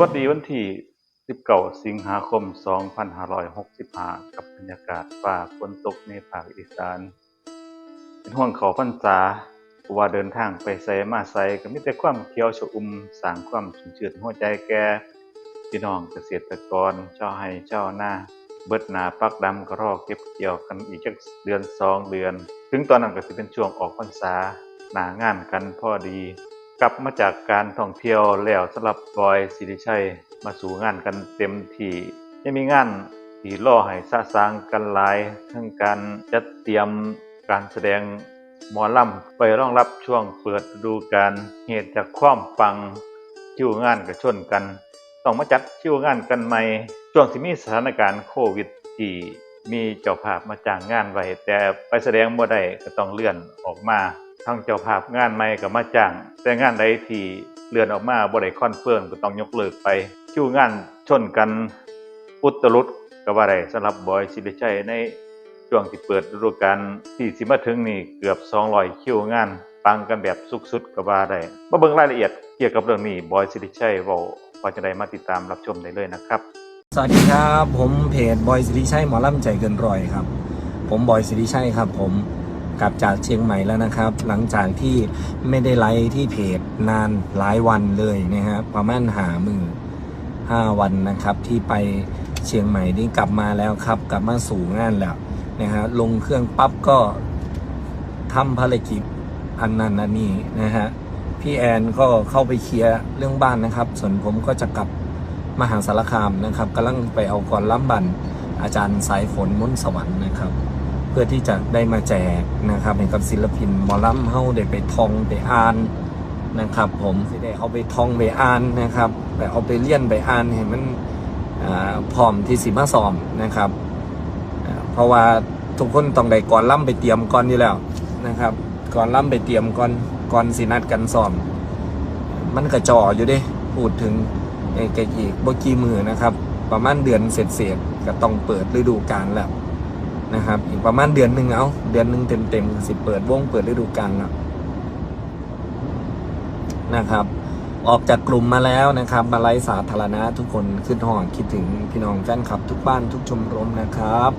วัสดีวันที่ 19 สิงหาคม 2565 กับบรรยากาศฟ้าฝนตกในภาคอีสาน เป็นห่วงเขาพรรษาว่าเดินทางไปไสมาไสก็มีแต่ความเขียวชอุ่มสร้างความชุ่มชื่นหัวใจแก่พี่น้องเกษตรกรชาวไร่ชาวนาเบิดหนาปักดำก็รอเก็บเกี่ยวกันอีกจักเดือนสองเดือน ถึงตอนนั้นก็สิเป็นช่วงออกพรรษาหนางานกันพอดี กลับมาจากการท่องเที่ยวแล้วสำหรับบอยสิริชัยมาสู่งานกันเต็มที่ยังมีงานที่รอให้สะสางกันหลาย ทั้งการจัดเตรียมการแสดงหมอลำไปรองรับช่วงเปิดดูกาลเหตุจากความปังคิวงานกระชนกัน ต้องมาจัดคิวงานกันใหม่ช่วงที่มีสถานการณ์โควิดที่มีเจ้าภาพมาจ้างงานไว้แต่ไปแสดงบ่ได้ก็ต้องเลื่อนออกมา ทางเจ้าภาพงานใหม่ก็มาจ้าง แต่งานใดที่เลื่อนออกมาบ่ได้คอนเฟิร์มก็ต้องยกเลิกไปคิวงานชนกันอุตรุดก็ว่าได้สำหรับบอยสิริชัยในช่วงที่เปิดฤดูกาลที่สิมาถึงนี่เกือบ 200 คิวงานปังกันแบบสุดๆก็ว่าได้มาเบิ่งรายละเอียดเกี่ยวกับเรื่องนี้บอยสิริชัยเว้าว่าจะได้มาติดตามรับชมได้เลยนะครับ สวัสดีครับ ผมเพจบอยสิริชัยหมอล่ำใจเกินร้อยครับ ผมบอยสิริชัยครับผม กลับจากเชียงใหม่แล้วนะครับ หลังจากที่ไม่ได้ไลฟ์ที่เพจนานหลายวันเลยนะฮะประมาณหามือห้าวันนะครับ ที่ไปเชียงใหม่นี่กลับมาแล้วครับ กลับมาสู่งานแล้วนะฮะลงเครื่องปั๊บก็ทำภารกิจอันนั้นอันนี้นะฮะพี่แอนก็เข้าไปเคลียร์เรื่องบ้านนะครับ ส่วนผมก็จะกลับมหาสารคามนะครับกำลังไปเอาก่อนล้ำบันอาจารย์สายฝนมุนสวรรค์นะครับ พื่อที่จะได้มาแจกนะครับให้กับศิลปินหมอลำเฮาได้ไปท่องไปอ่านนะครับผมสิได้เอาไปท่องไปอ่านนะครับไปเอาไปเลี่ยนไปอ่านให้มันพร้อมที่สิมาซ้อมนะครับ เพราะว่าทุกคนต้องได้ก่อนล่ำไปเตรียมก่อนอยู่แล้วนะครับ ก่อนล่ำไปเตรียมก่อนก่อนสินัดกันซ้อม มันกระจออยู่ด้พูดถึงเอกอีกบกี่มือนะครับ ประมาณเดือนเศษๆก็ต้องเปิดฤดูกาลแล้ว นะครับอีกประมาณเดือนหนึ่งเอาเดือนหนึ่งเต็มๆสิเปิดวงเปิดฤดูกาลแล้วนะครับ ออกจากกลุ่มมาแล้วนะครับมาไลสาธารณะทุกคนขึ้นห้อดคิดถึงพี่น้องแฟนคลับ ทุกบ้านทุกชมรมนะครับ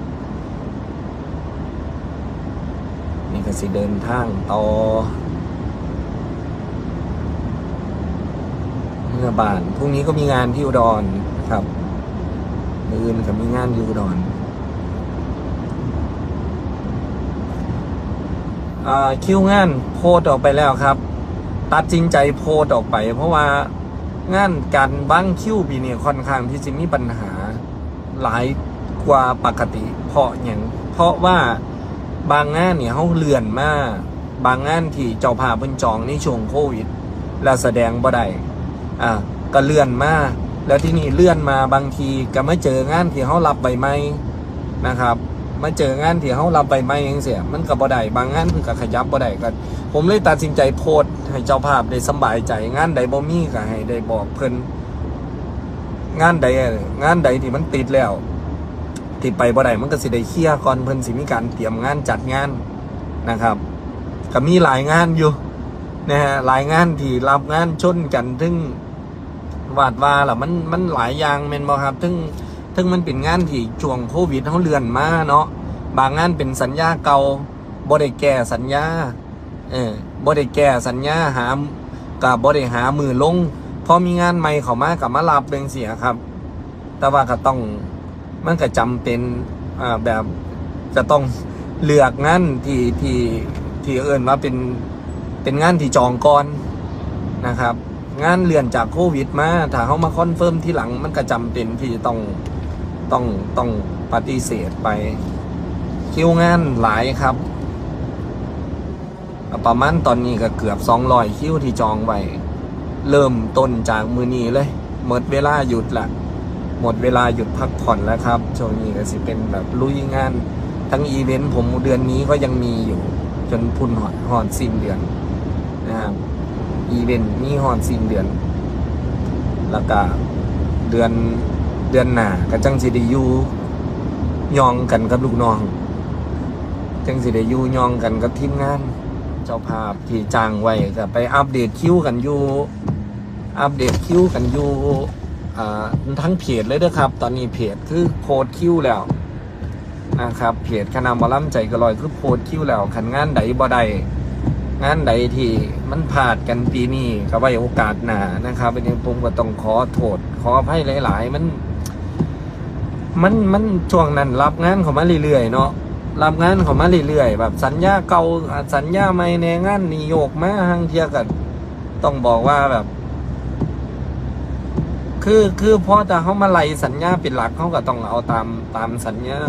นี่ก็สิเดินทางต่อเมื่อบานพรุ่งนี้ก็มีงานที่อุดรครับมืออื่นก็มีงานที่อุดรอ่า คิวงานโพสต์ออกไปแล้วครับ ตัดจริงใจโพสต์ออกไป เพราะว่างานการบ้างคิวปีนี้ค่อนข้างที่จะมีปัญหาหลายกว่าปกติ เพราะอย่างเพราะว่าบางงานเนี่ยเขาเลื่อนมาบางงานที่เจ้าภาพเพิ่นจองในช่วงโควิด แล้วแสดงบ่ได้อะก็เลื่อนมาแล้วที่นี่เลื่อนมาบางทีก็ไมาเจองานที่เขารับใบไม้นะครับ มาเจองานที่เขารับใบไม้ยังเสียมันก็บ่ได้บางงานมันก็ขยับบ่ได้ก็ผมเลยตัดสินใจโพสต์ให้เจ้าภาพได้สบายใจงานใดบ่มีก็ให้ได้บอกเพิ่นงานใดงานใดที่มันติดแล้วที่ไปบ่ได้มันก็สิได้เคลียร์ก่อนเพิ่นสิมีการเตรียมงานจัดงานนะครับก็มีหลายงานอยู่นะฮะหลายงานที่รับงานชนกันทึ่งวาดว่าล่ะมันมันหลายอย่างแม่นบ่ครับทึ่ง ทึ่งมันเป็นงานที่ช่วงโควิดเขาเลื่อนมาเนาะบางงานเป็นสัญญาเก่าบ่ได้แก้สัญญาเออบ่ได้แก้สัญญาหากับบ่ได้หามือลงพอมีงานใหม่เข้ามากับมารับเป็นเสียครับ แต่ว่าก็ต้องมันก็จำเป็นอ่าแบบจะต้องเลือกงานที่ที่ที่เอิ้นว่าเป็นเป็นงานที่จองก่อนนะครับ งานเลื่อนจากโควิดมาถ้าเขามาคอนเฟิร์มที่หลังมันก็จำเป็นที่จะต้อง ต้องต้องปฏิเสธไปคิวงานหลายครับ ประมาณตอนนี้ก็เกือบ200คิวที่จองไว้เริ่มต้นจากมือนี้เลย หมดเวลาหยุดละหมดเวลาหยุดพักผ่อนแล้วครับช่วงนี้ก็สิเป็นแบบลุยงาน ทั้งอีเวนต์ผมเดือนนี้ก็ยังมีอยู่ จนพุ่นหอดหอดสิ้นเดือนนะครับอีเวนต์มีหอดสิ้นเดือน แล้วก็เดือน เดือนหน้าก็จังสิได้อยู่ยองกันกับลูกน้อง จังสิได้อยู่ยองกันกับทีมงาน เจ้าภาพที่จ้างไว้ก็ไปอัปเดตคิวกันอยู่ อัปเดตคิวกันอยู่อ่าทั้งเพจเลยเด้อครับ ตอนนี้เพจคือโพสต์คิวแล้วนะครับเพจคณะหมอลำใจกระลอยคือโพสต์คิวแล้วขันงานใดบ่ได้งานใดที่มันพลาดกันปีนี้ก็ไว้โอกาสหนานะครับวันนี้ผมก็ต้องขอโทษ ขออภัยหลาย ๆ มัน มันมันช่วงนั้นรับงานเขามาเรื่อยๆเนาะรับงานเขามาเรื่อยๆแบบ สัญญาเก่าสัญญาใหม่ในงานนิโยกมาหางเทียกันต้องบอกว่าแบบ คือคือพอจะเขามาไล่สัญญาเป็นหลักเขาก็ต้องเอาตามตามสัญญา